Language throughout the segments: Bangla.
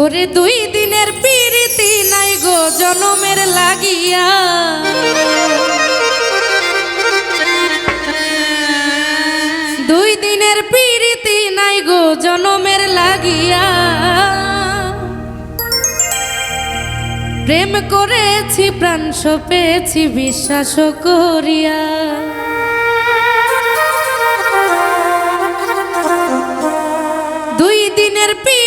ওরে দুই দিনের প্রীতি নাই গো জনমের লাগিয়া। দুই দিনের প্রীতি নাই গো জনমের লাগিয়া। প্রেম করেছি, প্রাণ সপেছি, বিশ্বাস করিয়া। দুই দিনের পি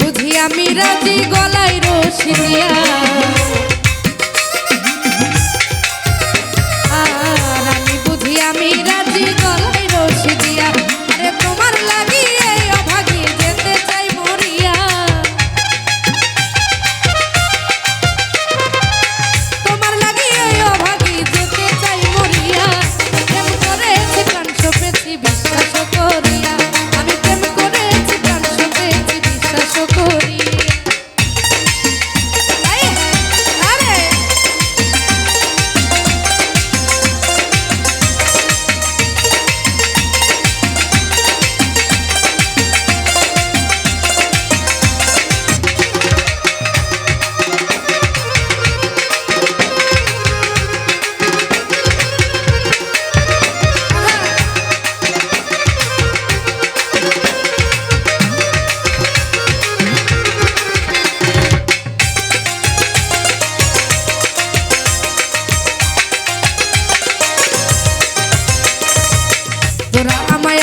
বুঝি আমি রাজি গলায় রসিয়া আর আমি বুঝি আমি গলায়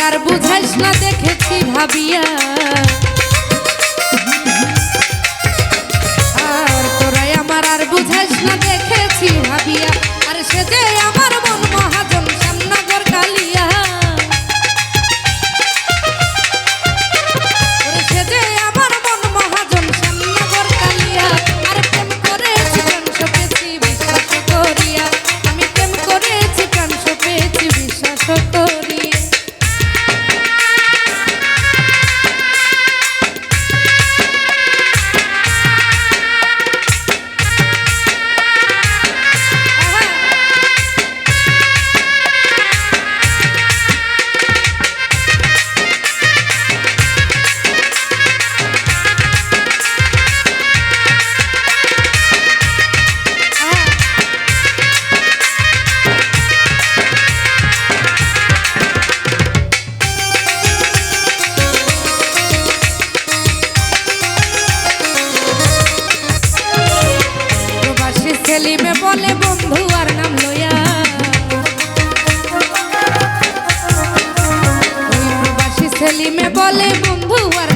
আর বুঝাইস না দেখেছি ভাবিয়া। সেলিমে বলে বন্ধু আর নাম লইয়া। সেলিমে বলে বন্ধু আর